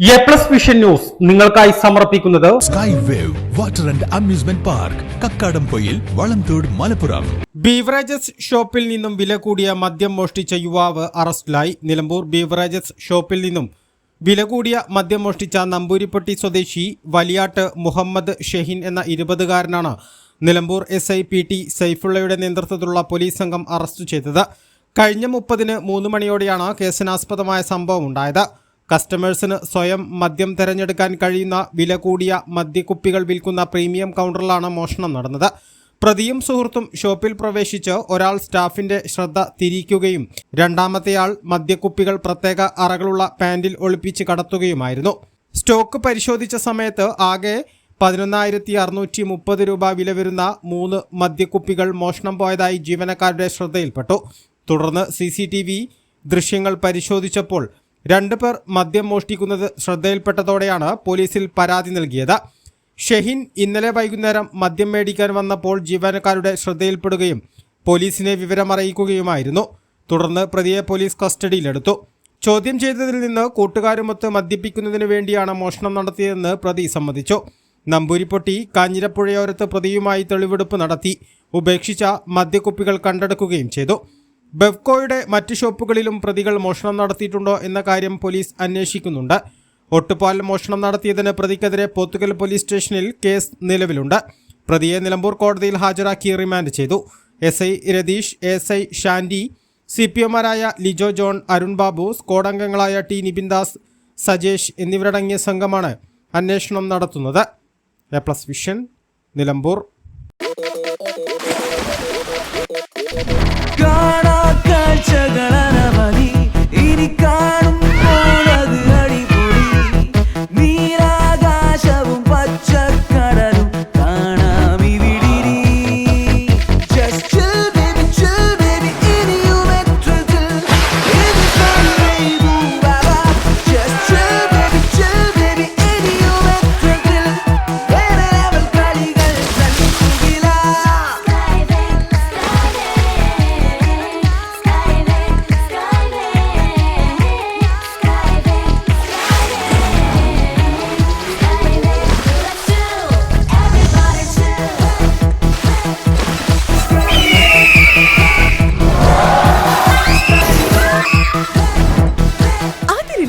A plus vision news നിങ്ങൾക്കായി സമർപ്പിക്കുന്നത് sky wave water and amusement park Kakkadampoyil Valamthode Malappuram. Beverages ഷോപ്പിൽ നിന്നും വില കൂടിയ മദ്യം മോഷ്ടിച്ച യുവാവ് അറസ്റ്റിലായി. നിലമ്പൂർ ബീവറേജസ് ഷോപ്പിൽ നിന്നും വില കൂടിയ മദ്യം മോഷ്ടിച്ച നമ്പൂരിപ്പട്ടി സ്വദേശി വലിയാട്ട് മുഹമ്മദ് ഷെഹിൻ എന്ന ഇരുപതുകാരനാണ് Nilambur S I P T സൈഫുള്ളയുടെ നേതൃത്വത്തിലുള്ള പോലീസ് സംഘം അറസ്റ്റ് ചെയ്തത്. കഴിഞ്ഞ മുപ്പതിന് മൂന്ന് മണിയോടെയാണ് കേസിനാസ്പദമായ സംഭവം ഉണ്ടായത്. കസ്റ്റമേഴ്സിന് സ്വയം മദ്യം തിരഞ്ഞെടുക്കാൻ കഴിയുന്ന വില കൂടിയ മദ്യക്കുപ്പികൾ വിൽക്കുന്ന പ്രീമിയം കൗണ്ടറിലാണ് മോഷണം നടന്നത്. പ്രതിയും സുഹൃത്തും ഷോപ്പിൽ പ്രവേശിച്ച് ഒരാൾ സ്റ്റാഫിന്റെ ശ്രദ്ധ തിരിക്കുകയും രണ്ടാമത്തെയാൾ മദ്യക്കുപ്പികൾ പ്രത്യേക അറകളുള്ള പാൻറിൽ ഒളിപ്പിച്ച് കടത്തുകയുമായിരുന്നു. സ്റ്റോക്ക് പരിശോധിച്ച സമയത്ത് ആകെ പതിനൊന്നായിരത്തി അറുന്നൂറ്റി മുപ്പത് രൂപ വില വരുന്ന മൂന്ന് മദ്യക്കുപ്പികൾ മോഷണം പോയതായി ജീവനക്കാരുടെ ശ്രദ്ധയിൽപ്പെട്ടു. തുടർന്ന് സി ദൃശ്യങ്ങൾ പരിശോധിച്ചപ്പോൾ രണ്ട് പേർ മദ്യം മോഷ്ടിക്കുന്നത് ശ്രദ്ധയിൽപ്പെട്ടതോടെയാണ് പോലീസിൽ പരാതി നൽകിയത്. ഷെഹിൻ ഇന്നലെ വൈകുന്നേരം മദ്യം മേടിക്കാൻ വന്നപ്പോൾ ജീവനക്കാരുടെ ശ്രദ്ധയിൽപ്പെടുകയും പോലീസിനെ വിവരമറിയിക്കുകയുമായിരുന്നു. തുടർന്ന് പ്രതിയെ പോലീസ് കസ്റ്റഡിയിലെടുത്തു. ചോദ്യം ചെയ്തതിൽ നിന്ന് കൂട്ടുകാരുമൊത്ത് മദ്യപിക്കുന്നതിന് വേണ്ടിയാണ് മോഷണം നടത്തിയതെന്ന് പ്രതി സമ്മതിച്ചു. നമ്പൂരിപ്പൊട്ടി കാഞ്ഞിരപ്പുഴയോരത്ത് പ്രതിയുമായി തെളിവെടുപ്പ് നടത്തി. ഉപേക്ഷിച്ച മദ്യക്കുപ്പികൾ കണ്ടെടുക്കുകയും ചെയ്തു. ബെവ്കോയുടെ മറ്റ് ഷോപ്പുകളിലും പ്രതികൾ മോഷണം നടത്തിയിട്ടുണ്ടോ എന്ന കാര്യം പോലീസ് അന്വേഷിക്കുന്നുണ്ട്. ഒട്ടുപാൽ മോഷണം നടത്തിയതിന് പ്രതിക്കെതിരെ പോത്തുകൽ പോലീസ് സ്റ്റേഷനിൽ കേസ് നിലവിലുണ്ട്. പ്രതിയെ നിലമ്പൂർ കോടതിയിൽ ഹാജരാക്കി റിമാൻഡ് ചെയ്തു. S I Ratheesh S I Shandy C P എമാരായ Lijo John Arun Babu squad അംഗങ്ങളായ ടി നിബിൻദാസ് സജേഷ് എന്നിവരടങ്ങിയ സംഘമാണ് അന്വേഷണം നടത്തുന്നത്. A plus vision Nilambur.